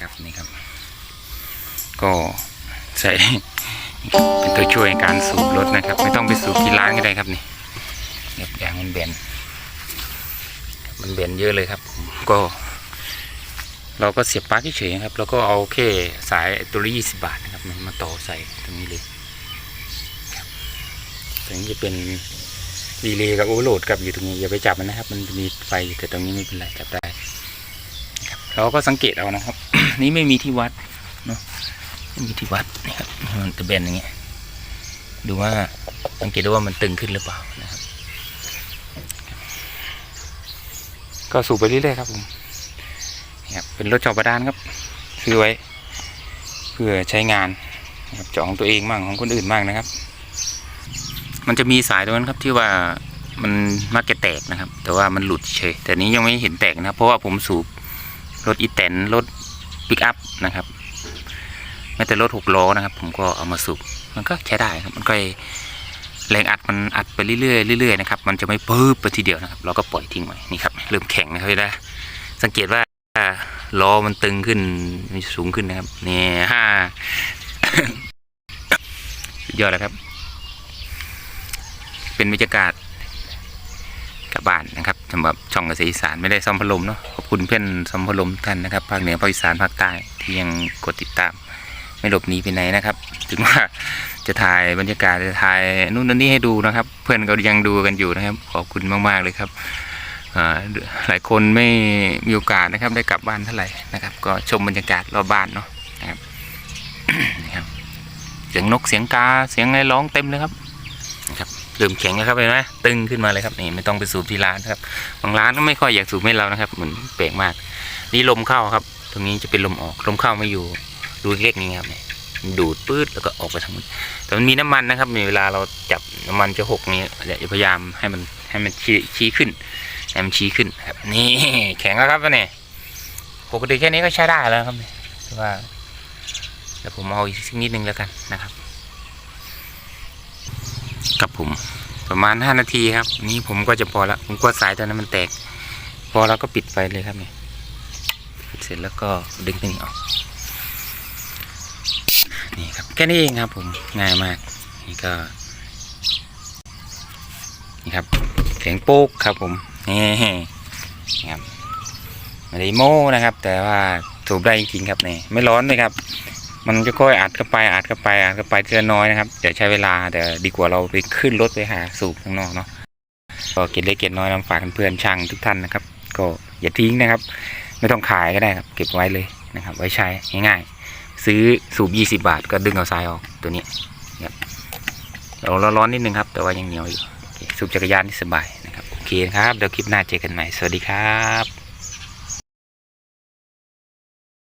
ครับนี่ครับ ก็ใส่เป็นตัวช่วยในการสูบรถนะครับ ไม่ต้องไปสูบที่ร้านก็ได้ครับนี่เน็บยางมันแบนมันแบนเยอะเลยครับ ก็ เราก็เสียบปลั๊กเฉยๆครับ แล้วก็เอาแค่สายตัวละยี่สิบาทนะครับมันมาต่อใส่ตรงนี้เลยครับตรงนี้จะเป็นรีเลย์กับโอเวอร์โหลดกับอยู่ตรงนี้อย่าไปจับมันนะครับ มันมีไฟแต่ตรงนี้ไม่เป็นไรจับได้ครับเราก็สังเกตเอานะครับ นี่ไม่มีที่วัดเนาะไม่มีที่วัดนี่ครับมันจะเบนอย่างเงี้ยดูว่าสังเกตดูว่ามันตึงขึ้นหรือเปล่านะครับ ก็สูบไปเรื่อยๆครับผมครับเป็นรถจอบประดานครับซื้อไว้ เพื่อใช้งานนะครับจองตัวเองบ้างของคนอื่นบ้างนะครับ มันจะมีสายตรงนั้นครับที่ว่ามันมักจะแตกนะครับ แต่ว่ามันหลุดเฉยแต่นี้ยังไม่เห็นแตกนะครับเพราะว่าผมสูบรถอีแตนรถ ปิกอัพนะครับแม้แต่รถหกล้อนะครับ ผมก็เอามาสูบมันก็ใช้ได้ครับมันก็แรงอัดมันอัดไปเรื่อยๆเรื่อยๆนะครับมันจะไม่ปึ๊บไปทีเดียวนะครับเราก็ปล่อยทิ้งไว้นี่ครับเริ่มแข็งนะครับนะสังเกตว่าล้อมันตึงขึ้นมันสูงขึ้นนะครับนี่ห้าสุดยอดแล้วครับ เป็นบรรยากาศ กับบ้านนะครับสำหรับช่องเกษตรอีสานไม่ได้ซ่อมพัดลมเนาะขอบคุณเพื่อนซ่อมพัดลมท่านนะครับภาคเหนือภาคอีสานภาคใต้ที่ยังกดติดตาม ไม่หลบหนีไปไหนนะครับถึงว่าจะถ่ายบรรยากาศจะถ่ายนู่นนั่นนี่ให้ดูนะครับ เพื่อนก็ยังดูกันอยู่นะครับ ขอบคุณมากๆเลยครับหลายคนไม่มีโอกาสนะครับได้กลับบ้านเท่าไหร่นะครับ ก็ชมบรรยากาศรอบบ้านเนาะนะครับนี่ครับเสียงนกเสียงกาเสียงอะไรร้องเต็มเลยครับนะครับ เริ่มแข็งแล้วครับเห็นไหมตึงขึ้นมาเลยครับนี่ไม่ต้องไปสูบที่ร้านครับบางร้านก็ไม่ค่อยอยากสูบให้เรานะครับเหมือนแปลกมาก นี่ลมเข้าครับ ตรงนี้จะเป็นลมออกลมเข้าไม่อยู่ดูเล็กนี่ครับเนี่ยดูดปื๊ดแล้วก็ออกไปทางนู้นแต่มันมีน้ำมันนะครับมีเวลาเราจับน้ำมันจะหกนี่เดี๋ยวพยายามให้มันให้มันชี้ชี้ขึ้นให้มันชี้ขึ้นครับ นี่แข็งแล้วครับเนี่ยปกติแค่นี้ก็ใช้ได้แล้วครับเนี่ยแต่ว่าเดี๋ยวผมเอาอีกสักนิดนึงแล้วกันนะครับ กับผม ประมาณห้านาทีครับ นี่ผมก็จะพอละผมกลัวสายตอนนั้นมันแตก พอแล้วก็ปิดไฟเลยครับเนี่ยเสร็จแล้วก็ดึงตัวนี้ออกนี่ครับแค่นี้เองครับ ผมง่ายมากนี่ก็นี่ครับเสียงโป๊กครับ ผมนี่ครับไม่ได้โม้นะครับ แต่ว่าสูบได้จริงๆครับนี่ไม่ร้อนเลยครับ มันจะค่อยอัดเข้าไปอัดเข้าไปอัดเข้าไปทีละน้อยนะครับอย่าใช้เวลาแต่ดีกว่าเราไปขึ้นรถไปหาสูบข้างนอกเนาะก็เก็บเล็กเก็บน้อยนำฝากเพื่อนช่างทุกท่านนะครับ ก็อย่าทิ้งนะครับ ไม่ต้องขายก็ได้ครับ เก็บไว้เลยนะครับ ไว้ใช้ง่ายๆ ซื้อสูบ 20 บาทก็ดึงเอาทรายออกตัวนี้ครับเราร้อนนิดนึงครับ แต่ว่ายังเหนียวอยู่สูบจักรยานนี่สบายนะครับโอเคครับเดี๋ยวคลิปหน้าเจอกันใหม่สวัสดีครับ